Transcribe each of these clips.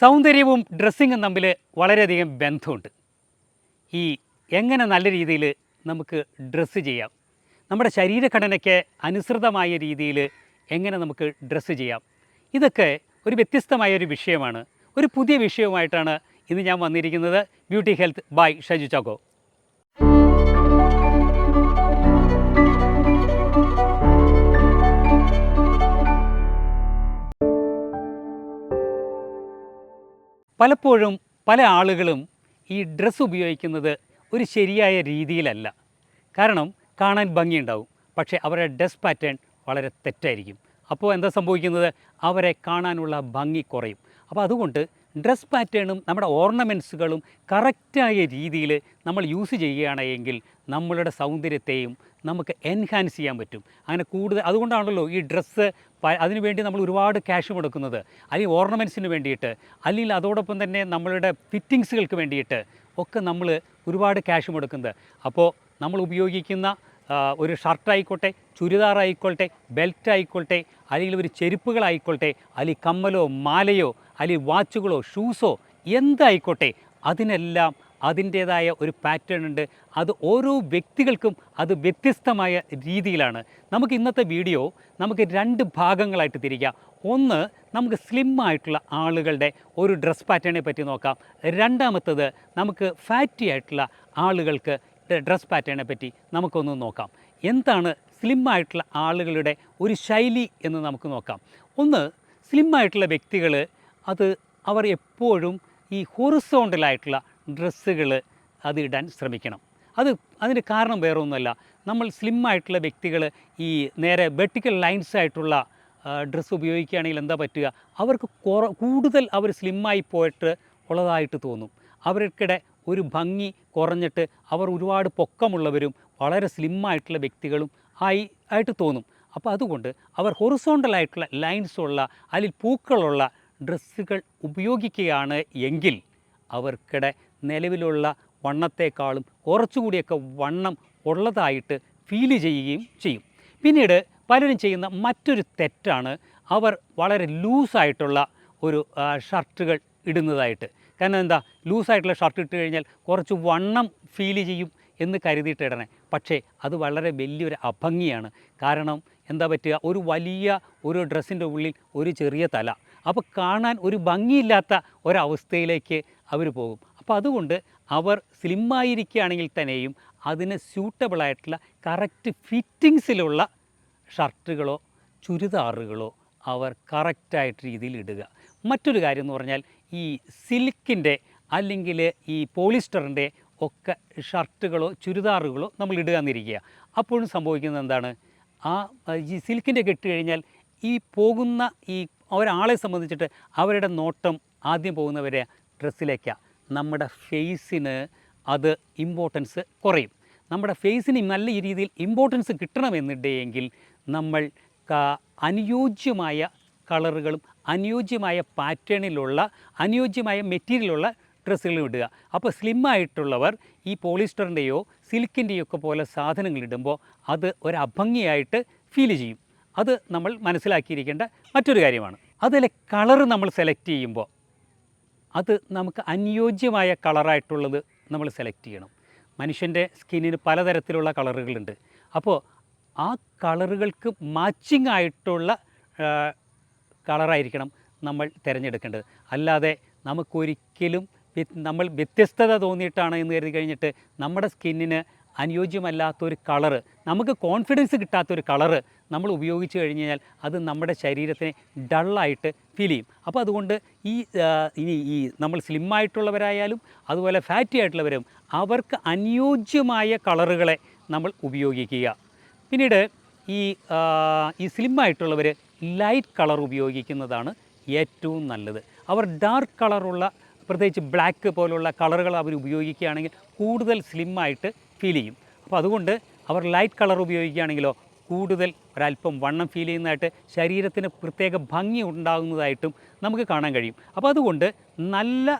സൗന്ദര്യവും ഡ്രസ്സിങ്ങും തമ്മിൽ വളരെയധികം ബന്ധമുണ്ട്. ഈ എങ്ങനെ നല്ല രീതിയിൽ നമുക്ക് ഡ്രസ്സ് ചെയ്യാം നമ്മുടെ ശരീരഘടനയ്ക്ക് അനുസൃതമായ രീതിയിൽ എങ്ങനെ നമുക്ക് ഡ്രസ്സ് ചെയ്യാം ഇതൊക്കെ ഒരു വ്യത്യസ്തമായ ഒരു വിഷയമാണ്. ഒരു പുതിയ വിഷയവുമായിട്ടാണ് ഇന്ന് ഞാൻ വന്നിരിക്കുന്നത്. Beauty health by Shaju Chacko. പലപ്പോഴും പല ആളുകളും ഈ ഡ്രസ്സ് ഉപയോഗിക്കുന്നത് ഒരു ശരിയായ രീതിയിലല്ല. കാരണം കാണാൻ ഭംഗിയുണ്ടാവും. പക്ഷേ അവരുടെ ഡ്രസ് പാറ്റേൺ വളരെ തെറ്റായിരിക്കും. അപ്പോൾ എന്താ സംഭവിക്കുന്നത്? അവരെ കാണാനുള്ള ഭംഗി കുറയും. അപ്പോൾ അതുകൊണ്ട് ഡ്രസ് പാറ്റേണും നമ്മുടെ ഓർണമെന്റ്സുകളും കറക്റ്റായ രീതിയിൽ നമ്മൾ യൂസ് ചെയ്യുകയാണെങ്കിൽ നമ്മളുടെ സൗന്ദര്യത്തെയും നമുക്ക് എൻഹാൻസ് ചെയ്യാൻ പറ്റും. അങ്ങനെ കൂടുതൽ അതുകൊണ്ടാണല്ലോ ഈ ഡ്രസ്സ് അതിനുവേണ്ടി നമ്മൾ ഒരുപാട് ക്യാഷ് കൊടുക്കുന്നത് അല്ലെങ്കിൽ ഓർണമെന്റ്സിന് വേണ്ടിയിട്ട് അല്ലെങ്കിൽ അതോടൊപ്പം തന്നെ നമ്മളുടെ ഫിറ്റിങ്സുകൾക്ക് വേണ്ടിയിട്ട് ഒക്കെ നമ്മൾ ഒരുപാട് ക്യാഷ് കൊടുക്കുന്നത് അപ്പോൾ നമ്മൾ ഉപയോഗിക്കുന്ന ഒരു ഷർട്ടായിക്കോട്ടെ ചുരിദാറായിക്കോട്ടെ ബെൽറ്റ് ആയിക്കോട്ടെ അല്ലെങ്കിൽ ഒരു ചെരുപ്പുകളായിക്കോട്ടെ അല്ലെങ്കിൽ കമ്മലോ മാലയോ അല്ലെങ്കിൽ വാച്ചുകളോ ഷൂസോ എന്തായിക്കോട്ടെ അതിനെല്ലാം അതിന്റേതായ ഒരു പാറ്റേൺ ഉണ്ട്. അത് ഓരോ വ്യക്തികൾക്കും അത് വ്യത്യസ്തമായ രീതിയിലാണ്. നമുക്ക് ഇന്നത്തെ വീഡിയോ നമുക്ക് രണ്ട് ഭാഗങ്ങളായിട്ട് തിരിക്കാം. ഒന്ന് നമുക്ക് സ്ലിം ആയിട്ടുള്ള ആളുകളുടെ ഒരു ഡ്രസ് പാറ്റേണെ പറ്റി നോക്കാം. രണ്ടാമത്തത് നമുക്ക് ഫാറ്റി ആയിട്ടുള്ള ആളുകൾക്ക് ഡ്രസ് പാറ്റേണെ പറ്റി നമുക്കൊന്ന് നോക്കാം. എന്താണ് സ്ലിം ആയിട്ടുള്ള ആളുകളുടെ ഒരു ശൈലി എന്ന് നമുക്ക് നോക്കാം. ഒന്ന് സ്ലിം ആയിട്ടുള്ള വ്യക്തികൾ അത് അവർ എപ്പോഴും ഈ ഹൊറിസോണ്ടലായിട്ടുള്ള ഡ്രസ്സുകൾ അത് ഇടാൻ ശ്രമിക്കണം. അത് അതിന് കാരണം വേറെ ഒന്നുമല്ല നമ്മൾ സ്ലിം ആയിട്ടുള്ള വ്യക്തികൾ ഈ നേരെ വെർട്ടിക്കൽ ലൈൻസ് ആയിട്ടുള്ള ഡ്രസ്സ് ഉപയോഗിക്കുകയാണെങ്കിൽ എന്താ പറ്റുക? അവർക്ക് കുറ കൂടുതൽ അവർ സ്ലിമ്മായി പോയിട്ട് ഉള്ളതായിട്ട് തോന്നും. അവർക്കിടെ ഒരു ഭംഗി കുറഞ്ഞിട്ട് അവർ ഒരുപാട് പൊക്കമുള്ളവരും വളരെ സ്ലിമ്മായിട്ടുള്ള വ്യക്തികളും ആയി ആയിട്ട് തോന്നും. അപ്പോൾ അതുകൊണ്ട് അവർ ഹൊറിസോണ്ടലായിട്ടുള്ള ഉള്ള അല്ലെങ്കിൽ പൂക്കളുള്ള ഡ്രസ്സുകൾ ഉപയോഗിക്കുകയാണ് എങ്കിൽ അവർക്കിടെ നിലവിലുള്ള വണ്ണത്തെക്കാളും കുറച്ചുകൂടിയൊക്കെ വണ്ണം ഉള്ളതായിട്ട് ഫീൽ ചെയ്യുകയും ചെയ്യും. പിന്നീട് പലരും ചെയ്യുന്ന മറ്റൊരു തെറ്റാണ് അവർ വളരെ ലൂസായിട്ടുള്ള ഒരു ഷർട്ടുകൾ ഇടുന്നതായിട്ട്. കാരണം എന്താ? ലൂസായിട്ടുള്ള ഷർട്ട് ഇട്ട് കഴിഞ്ഞാൽ കുറച്ച് വണ്ണം ഫീൽ ചെയ്യും എന്ന് കരുതിയിട്ട് ഇടണേ. പക്ഷേ അത് വളരെ വലിയൊരു അഭംഗിയാണ്. കാരണം എന്താ പറ്റുക? ഒരു വലിയ ഒരു ഡ്രസ്സിന്റെ ഉള്ളിൽ ഒരു ചെറിയ തല. അപ്പോൾ കാണാൻ ഒരു ഭംഗിയില്ലാത്ത ഒരവസ്ഥയിലേക്ക് അവർ പോകും. അപ്പോൾ അതുകൊണ്ട് അവർ സ്ലിമ്മായിരിക്കുകയാണെങ്കിൽ തന്നെയും അതിന് സ്യൂട്ടബിളായിട്ടുള്ള കറക്റ്റ് ഫിറ്റിങ്സിലുള്ള ഷർട്ടുകളോ ചുരിദാറുകളോ അവർ കറക്റ്റായിട്ട് രീതിയിൽ ഇടുക. മറ്റൊരു കാര്യം എന്ന് പറഞ്ഞാൽ ഈ സിൽക്കിന്റെ അല്ലെങ്കിൽ ഈ പോളിസ്റ്ററിന്റെ ഒക്കെ ഷർട്ടുകളോ ചുരിദാറുകളോ നമ്മൾ ഇടുക എന്നിരിക്കുക. അപ്പോഴും സംഭവിക്കുന്നത് എന്താണ്? ആ ഈ സിൽക്കിന്റെ കെട്ട് കഴിഞ്ഞാൽ ഈ പോകുന്ന ഈ ഒരാളെ സംബന്ധിച്ചിട്ട് അവരുടെ നോട്ടം ആദ്യം പോകുന്നവരെ ഡ്രസ്സിലേക്കാണ് നമ്മുടെ ഫേസിന് അത് ഇമ്പോർട്ടൻസ് കുറയും. നമ്മുടെ ഫേസിന് നല്ല രീതിയിൽ ഇമ്പോർട്ടൻസ് കിട്ടണമെന്നുണ്ടെങ്കിൽ നമ്മൾ അനുയോജ്യമായ കളറുകളും അനുയോജ്യമായ പാറ്റേണിലുള്ള അനുയോജ്യമായ മെറ്റീരിയലുള്ള ഡ്രസ്സുകളും ഇടുക. അപ്പോൾ സ്ലിമ്മായിട്ടുള്ളവർ ഈ പോളിസ്റ്ററിന്റെയോ സിൽക്കിന്റെയോ ഒക്കെ പോലെ സാധനങ്ങൾ ഇടുമ്പോൾ അത് ഒരു അഭംഗിയായിട്ട് ഫീൽ ചെയ്യും. അത് നമ്മൾ മനസ്സിലാക്കിയിരിക്കേണ്ട മറ്റൊരു കാര്യമാണ്. അതിലെ കളർ നമ്മൾ സെലക്ട് ചെയ്യുമ്പോൾ അത് നമുക്ക് അനുയോജ്യമായ കളറായിട്ടുള്ളത് നമ്മൾ സെലക്ട് ചെയ്യണം. മനുഷ്യന്റെ സ്കിന്നിന് പലതരത്തിലുള്ള കളറുകളുണ്ട്. അപ്പോൾ ആ കളറുകൾക്ക് മാച്ചിങ് ആയിട്ടുള്ള കളറായിരിക്കണം നമ്മൾ തിരഞ്ഞെടുക്കേണ്ടത്. അല്ലാതെ നമുക്കൊരിക്കലും നമ്മൾ വ്യത്യസ്തത തോന്നിയിട്ടാണ് എന്ന് കരുതി കഴിഞ്ഞിട്ട് നമ്മുടെ സ്കിന്നിന് അനുയോജ്യമല്ലാത്തൊരു കളറ് നമുക്ക് കോൺഫിഡൻസ് കിട്ടാത്തൊരു കളറ് നമ്മൾ ഉപയോഗിച്ച് കഴിഞ്ഞ് കഴിഞ്ഞാൽ അത് നമ്മുടെ ശരീരത്തിനെ ഡള്ളായിട്ട് ഫീൽ ചെയ്യും. അപ്പോൾ അതുകൊണ്ട് ഈ ഇനി ഈ നമ്മൾ സ്ലിമ്മായിട്ടുള്ളവരായാലും അതുപോലെ ഫാറ്റി ആയിട്ടുള്ളവരും അവർക്ക് അനുയോജ്യമായ കളറുകളെ നമ്മൾ ഉപയോഗിക്കുക. പിന്നീട് ഈ ഈ സ്ലിമ്മായിട്ടുള്ളവർ ലൈറ്റ് കളർ ഉപയോഗിക്കുന്നതാണ് ഏറ്റവും നല്ലത്. അവർ ഡാർക്ക് കളറുള്ള പ്രത്യേകിച്ച് ബ്ലാക്ക് പോലുള്ള കളറുകൾ അവർ ഉപയോഗിക്കുകയാണെങ്കിൽ കൂടുതൽ സ്ലിമ്മായിട്ട് ഫീൽ ചെയ്യും. അപ്പോൾ അതുകൊണ്ട് അവർ ലൈറ്റ് കളർ ഉപയോഗിക്കുകയാണെങ്കിലോ കൂടുതൽ ഒരല്പം വണ്ണം ഫീൽ ചെയ്യുന്നതായിട്ട് ശരീരത്തിന് പ്രത്യേക ഭംഗി ഉണ്ടാകുന്നതായിട്ടും നമുക്ക് കാണാൻ കഴിയും. അപ്പോൾ അതുകൊണ്ട് നല്ല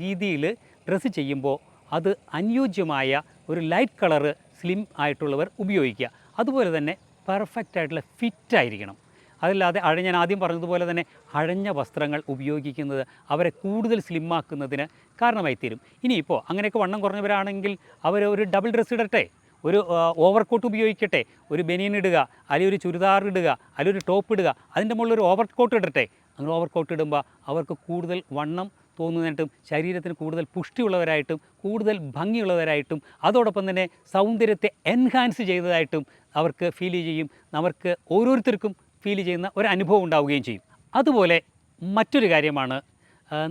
രീതിയിൽ ഡ്രസ്സ് ചെയ്യുമ്പോൾ അത് അനുയോജ്യമായ ഒരു ലൈറ്റ് കളറ് സ്ലിം ആയിട്ടുള്ളവർ ഉപയോഗിക്കുക. അതുപോലെ തന്നെ പെർഫെക്റ്റ് ആയിട്ടുള്ള ഫിറ്റ് ആയിരിക്കണം. അതല്ലാതെ അഴ ഞാൻ ആദ്യം പറഞ്ഞതുപോലെ തന്നെ അഴഞ്ഞ വസ്ത്രങ്ങൾ ഉപയോഗിക്കുന്നത് അവരെ കൂടുതൽ സ്ലിമ്മാക്കുന്നതിന് കാരണമായി തീരും. ഇനിയിപ്പോൾ അങ്ങനെയൊക്കെ വണ്ണം കുറഞ്ഞവരാണെങ്കിൽ അവർ ഒരു ഡബിൾ ഡ്രസ്സ് ഇടട്ടെ ഒരു ഓവർ കോട്ട് ഉപയോഗിക്കട്ടെ ഒരു ബനിയൻ ഇടുക അല്ലെങ്കിൽ ഒരു ചുരിദാർ ഇടുക അല്ലെങ്കിൽ ഒരു ടോപ്പ് ഇടുക അതിന്റെ മുകളിൽ ഒരു ഓവർ കോട്ട് ഇടട്ടെ. അങ്ങനെ ഓവർ കോട്ട് ഇടുമ്പോൾ അവർക്ക് കൂടുതൽ വണ്ണം തോന്നുന്നതായിട്ടും ശരീരത്തിന് കൂടുതൽ പുഷ്ടിയുള്ളവരായിട്ടും കൂടുതൽ ഭംഗിയുള്ളവരായിട്ടും അതോടൊപ്പം തന്നെ സൗന്ദര്യത്തെ എൻഹാൻസ് ചെയ്തതായിട്ടും അവർക്ക് ഫീൽ ചെയ്യും. അവർക്ക് ഓരോരുത്തർക്കും ഫീൽ ചെയ്യുന്ന ഒരു അനുഭവം ഉണ്ടാവുകയും ചെയ്യും. അതുപോലെ മറ്റൊരു കാര്യമാണ്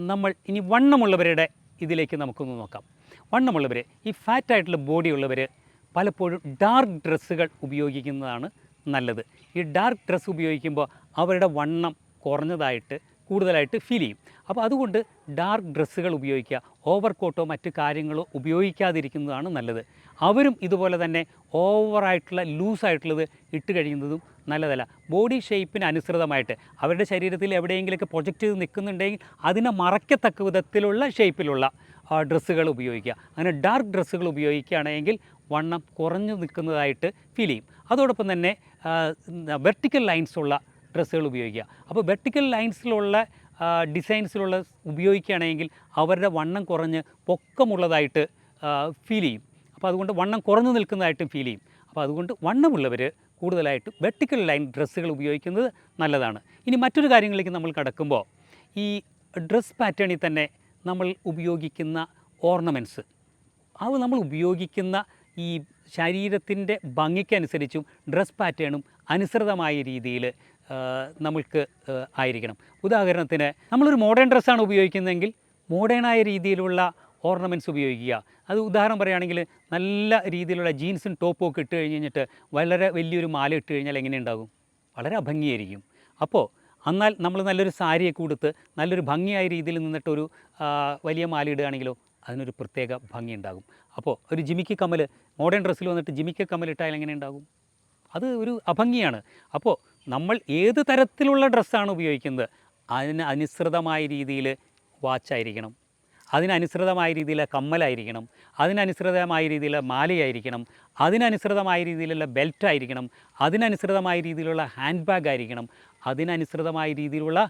നമ്മൾ ഇനി വണ്ണമുള്ളവരുടെ ഇതിലേക്ക് നമുക്കൊന്ന് നോക്കാം. വണ്ണമുള്ളവർ ഈ ഫാറ്റായിട്ടുള്ള ബോഡിയുള്ളവർ പലപ്പോഴും ഡാർക്ക് ഡ്രസ്സുകൾ ഉപയോഗിക്കുന്നതാണ് നല്ലത്. ഈ ഡാർക്ക് ഡ്രസ്സ് ഉപയോഗിക്കുമ്പോൾ അവരുടെ വണ്ണം കുറഞ്ഞതായിട്ട് കൂടുതലായിട്ട് ഫീൽ ചെയ്യും. അപ്പോൾ അതുകൊണ്ട് ഡാർക്ക് ഡ്രസ്സുകൾ ഉപയോഗിക്കുക ഓവർ കോട്ടോ മറ്റ് കാര്യങ്ങളോ ഉപയോഗിക്കാതിരിക്കുന്നതാണ് നല്ലത്. അവരും ഇതുപോലെ തന്നെ ഓവറായിട്ടുള്ള ലൂസായിട്ടുള്ളത് ഇട്ട് കഴിയുന്നതും നല്ലതല്ല. ബോഡി ഷേപ്പിന് അനുസൃതമായിട്ട് അവരുടെ ശരീരത്തിൽ എവിടെയെങ്കിലുമൊക്കെ പ്രൊജക്റ്റ് ചെയ്ത് നിൽക്കുന്നുണ്ടെങ്കിൽ അതിനെ മറയ്ക്കത്തക്ക വിധത്തിലുള്ള ഷേപ്പിലുള്ള ഡ്രസ്സുകൾ ഉപയോഗിക്കുക. അങ്ങനെ ഡാർക്ക് ഡ്രസ്സുകൾ ഉപയോഗിക്കുകയാണെങ്കിൽ വണ്ണം കുറഞ്ഞു നിൽക്കുന്നതായിട്ട് ഫീൽ ചെയ്യും. അതോടൊപ്പം തന്നെ വെർട്ടിക്കൽ ലൈൻസ് ഉള്ള ഡ്രസ്സുകൾ ഉപയോഗിക്കുക. അപ്പോൾ വെർട്ടിക്കൽ ലൈൻസിലുള്ള ഡിസൈൻസിലുള്ള ഉപയോഗിക്കുകയാണെങ്കിൽ അവരുടെ വണ്ണം കുറഞ്ഞ് പൊക്കമുള്ളതായിട്ട് ഫീൽ ചെയ്യും. അപ്പോൾ അതുകൊണ്ട് വണ്ണം കുറഞ്ഞു നിൽക്കുന്നതായിട്ടും ഫീൽ ചെയ്യും. അപ്പോൾ അതുകൊണ്ട് വണ്ണമുള്ളവർ കൂടുതലായിട്ട് വെർട്ടിക്കൽ ലൈൻ ഡ്രസ്സുകൾ ഉപയോഗിക്കുന്നത് നല്ലതാണ്. ഇനി മറ്റൊരു കാര്യങ്ങളിലേക്ക് നമ്മൾ കടക്കുമ്പോൾ ഈ ഡ്രസ് പാറ്റേണിൽ തന്നെ നമ്മൾ ഉപയോഗിക്കുന്ന ഓർണമെന്റ്സ് അത് നമ്മൾ ഉപയോഗിക്കുന്ന ഈ ശരീരത്തിന്റെ ഭംഗിക്കനുസരിച്ചും ഡ്രസ് പാറ്റേണും അനുസൃതമായ രീതിയിൽ നമ്മൾക്ക് ആ, ആയിരിക്കണം. ഉദാഹരണത്തിന് നമ്മളൊരു മോഡേൺ ഡ്രസ്സാണ് ഉപയോഗിക്കുന്നതെങ്കിൽ മോഡേണായ രീതിയിലുള്ള ഓർണമെന്റ്സ് ഉപയോഗിക്കുക. അത് ഉദാഹരണം പറയുകയാണെങ്കിൽ നല്ല രീതിയിലുള്ള ജീൻസും ടോപ്പും ഒക്കെ ഇട്ട് കഴിഞ്ഞ് കഴിഞ്ഞിട്ട് വളരെ വലിയൊരു മാല ഇട്ട് കഴിഞ്ഞാൽ എങ്ങനെ ഉണ്ടാകും? വളരെ അഭംഗിയായിരിക്കും. അപ്പോൾ എന്നാൽ നമ്മൾ നല്ലൊരു സാരിയൊക്കെ കൊടുത്ത് നല്ലൊരു ഭംഗിയായ രീതിയിൽ നിന്നിട്ടൊരു വലിയ മാല ഇടുകയാണെങ്കിലോ അതിനൊരു പ്രത്യേക ഭംഗി ഉണ്ടാകും. അപ്പോൾ ഒരു ജിമിക്ക് കമ്മൽ മോഡേൺ ഡ്രസ്സിൽ വന്നിട്ട് ജിമിക്ക് കമ്മൽ ഇട്ടാൽ എങ്ങനെ ഉണ്ടാകും? അത് ഒരു അഭംഗിയാണ്. അപ്പോൾ നമ്മൾ ഏത് തരത്തിലുള്ള ഡ്രസ്സാണ് ഉപയോഗിക്കുന്നത്? അതിന് അനുസൃതമായ രീതിയിൽ വാച്ചായിരിക്കണം അതിനനുസൃതമായ രീതിയിൽ കമ്മലായിരിക്കണം. അതിനനുസൃതമായ രീതിയിൽ മാലയായിരിക്കണം. അതിനനുസൃതമായ രീതിയിലുള്ള ബെൽറ്റ് ആയിരിക്കണം. അതിനനുസൃതമായ രീതിയിലുള്ള ഹാൻഡ് ബാഗ് ആയിരിക്കണം അതിനനുസൃതമായ രീതിയിലുള്ള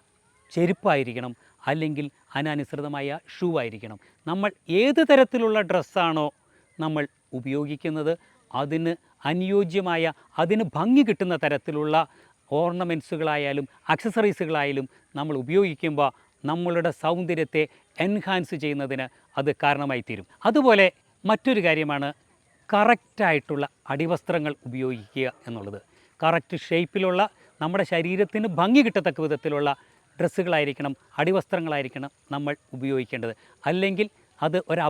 ചെരുപ്പായിരിക്കണം അല്ലെങ്കിൽ അതിനനുസൃതമായ ഷൂ ആയിരിക്കണം. നമ്മൾ ഏത് തരത്തിലുള്ള ഡ്രസ്സാണോ നമ്മൾ ഉപയോഗിക്കുന്നത് അതിന് അനുയോജ്യമായ അതിന് ഭംഗി കിട്ടുന്ന തരത്തിലുള്ള ഓർണമെന്റ്സുകളായാലും അക്സസറീസുകളായാലും നമ്മൾ ഉപയോഗിക്കുമ്പോൾ നമ്മളുടെ സൗന്ദര്യത്തെ എൻഹാൻസ് ചെയ്യുന്നതിന് അത് കാരണമായി തീരും അതുപോലെ മറ്റൊരു കാര്യമാണ് കറക്റ്റായിട്ടുള്ള അടിവസ്ത്രങ്ങൾ ഉപയോഗിക്കുക എന്നുള്ളത്. കറക്റ്റ് ഷേപ്പിലുള്ള നമ്മുടെ ശരീരത്തിന് ഭംഗി കിട്ടത്തക്ക വിധത്തിലുള്ള ഡ്രസ്സുകളായിരിക്കണം അടിവസ്ത്രങ്ങളായിരിക്കണം നമ്മൾ ഉപയോഗിക്കേണ്ടത്. അല്ലെങ്കിൽ അത് ഒരു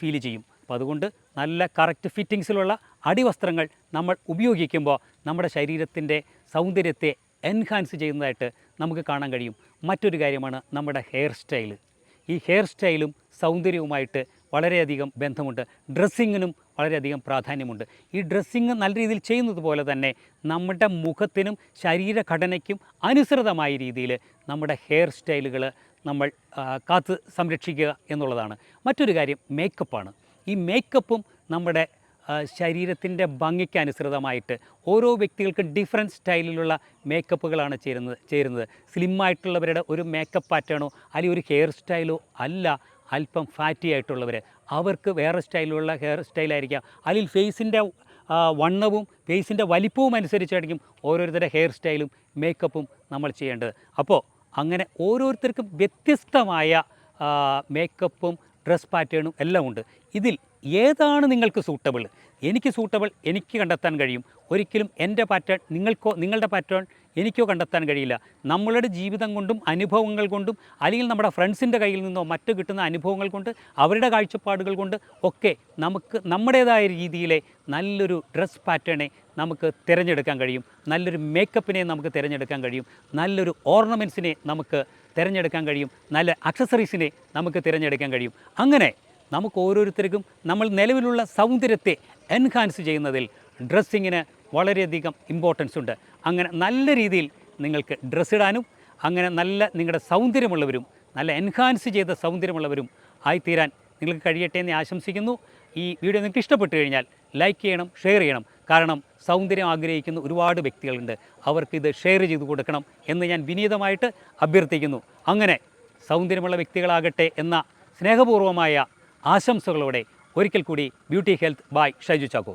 ഫീൽ ചെയ്യും. അപ്പോൾ അതുകൊണ്ട് നല്ല കറക്റ്റ് ഫിറ്റിങ്സിലുള്ള അടിവസ്ത്രങ്ങൾ നമ്മൾ ഉപയോഗിക്കുമ്പോൾ നമ്മുടെ ശരീരത്തിന്റെ സൗന്ദര്യത്തെ എൻഹാൻസ് ചെയ്യുന്നതായിട്ട് നമുക്ക് കാണാൻ കഴിയും. മറ്റൊരു കാര്യമാണ് നമ്മുടെ ഹെയർ സ്റ്റൈൽ ഈ ഹെയർ സ്റ്റൈലും സൗന്ദര്യവുമായിട്ട് വളരെയധികം ബന്ധമുണ്ട്. ഡ്രസ്സിങ്ങിനും വളരെയധികം പ്രാധാന്യമുണ്ട്. ഈ ഡ്രസ്സിങ് നല്ല രീതിയിൽ ചെയ്യുന്നത് പോലെ തന്നെ നമ്മുടെ മുഖത്തിനും ശരീരഘടനയ്ക്കും അനുസൃതമായ രീതിയിൽ നമ്മുടെ ഹെയർ സ്റ്റൈലുകൾ നമ്മൾ കാത്ത് സംരക്ഷിക്കുക എന്നുള്ളതാണ്. മറ്റൊരു കാര്യം മേക്കപ്പാണ് ഈ മേക്കപ്പും നമ്മുടെ ശരീരത്തിന്റെ ഭംഗിക്ക് അനുസൃതമായിട്ട് ഓരോ വ്യക്തികൾക്കും ഡിഫറെന്റ് സ്റ്റൈലിലുള്ള മേക്കപ്പുകളാണ് ചേരുന്നത് ചേരുന്നത്. സ്ലിമ്മായിട്ടുള്ളവരുടെ ഒരു മേക്കപ്പ് പാറ്റേണോ അല്ലെങ്കിൽ ഒരു ഹെയർ സ്റ്റൈലോ അല്ല അല്പം ഫാറ്റി ആയിട്ടുള്ളവർ അവർക്ക് വേറെ സ്റ്റൈലുള്ള ഹെയർ സ്റ്റൈലായിരിക്കാം അല്ലെങ്കിൽ ഫേസിന്റെ വണ്ണവും ഫേസിന്റെ വലിപ്പവും അനുസരിച്ചായിരിക്കും ഓരോരുത്തരുടെ ഹെയർ സ്റ്റൈലും മേക്കപ്പും നമ്മൾ ചെയ്യേണ്ടത്. അപ്പോൾ അങ്ങനെ ഓരോരുത്തർക്കും വ്യത്യസ്തമായ മേക്കപ്പും ഡ്രസ് പാറ്റേണും എല്ലാം ഉണ്ട്. ഇതിൽ ഏതാണ് നിങ്ങൾക്ക് സൂട്ടബിൾ എനിക്ക് സൂട്ടബിൾ എനിക്ക് കണ്ടെത്താൻ കഴിയും. ഒരിക്കലും എന്റെ പാറ്റേൺ നിങ്ങൾക്കോ നിങ്ങളുടെ പാറ്റേൺ എനിക്കോ കണ്ടെത്താൻ കഴിയില്ല. നമ്മളുടെ ജീവിതം കൊണ്ടും അനുഭവങ്ങൾ കൊണ്ടും അല്ലെങ്കിൽ നമ്മുടെ ഫ്രണ്ട്സിന്റെ കയ്യിൽ നിന്നോ മറ്റു കിട്ടുന്ന അനുഭവങ്ങൾ കൊണ്ട് അവരുടെ കാഴ്ചപ്പാടുകൾ കൊണ്ട് ഒക്കെ നമുക്ക് നമ്മുടേതായ രീതിയിലെ നല്ലൊരു ഡ്രസ് പാറ്റേണെ നമുക്ക് തിരഞ്ഞെടുക്കാൻ കഴിയും. നല്ലൊരു മേക്കപ്പിനെ നമുക്ക് തിരഞ്ഞെടുക്കാൻ കഴിയും. നല്ലൊരു ഓർണമെന്റ്സിനെ നമുക്ക് തിരഞ്ഞെടുക്കാൻ കഴിയും. നല്ല അക്സസറീസിനെ നമുക്ക് തിരഞ്ഞെടുക്കാൻ കഴിയും. അങ്ങനെ നമുക്ക് ഓരോരുത്തർക്കും നമ്മൾ നിലവിലുള്ള സൗന്ദര്യത്തെ എൻഹാൻസ് ചെയ്യുന്നതിൽ ഡ്രസ്സിങ്ങിന് വളരെയധികം ഇമ്പോർട്ടൻസ് ഉണ്ട്. അങ്ങനെ നല്ല രീതിയിൽ നിങ്ങൾക്ക് ഡ്രസ്സ് ഇടാനും അങ്ങനെ നല്ല നിങ്ങളുടെ സൗന്ദര്യമുള്ളവരും നല്ല എൻഹാൻസ് ചെയ്ത സൗന്ദര്യമുള്ളവരും ആയിത്തീരാൻ നിങ്ങൾക്ക് കഴിയട്ടെ എന്ന് ആശംസിക്കുന്നു. ഈ വീഡിയോ നിങ്ങൾക്ക് ഇഷ്ടപ്പെട്ടു കഴിഞ്ഞാൽ ലൈക്ക് ചെയ്യണം ഷെയർ ചെയ്യണം. കാരണം സൗന്ദര്യം ആഗ്രഹിക്കുന്ന ഒരുപാട് വ്യക്തികളുണ്ട്. അവർക്ക് ഇത് ഷെയർ ചെയ്ത് കൊടുക്കണം എന്ന് ഞാൻ വിനീതമായിട്ട് അഭ്യർത്ഥിക്കുന്നു. അങ്ങനെ സൗന്ദര്യമുള്ള വ്യക്തികളാകട്ടെ എന്ന സ്നേഹപൂർവമായ ആശംസകളോടെ ഒരിക്കൽ കൂടി beauty health by Shaiju Chacko.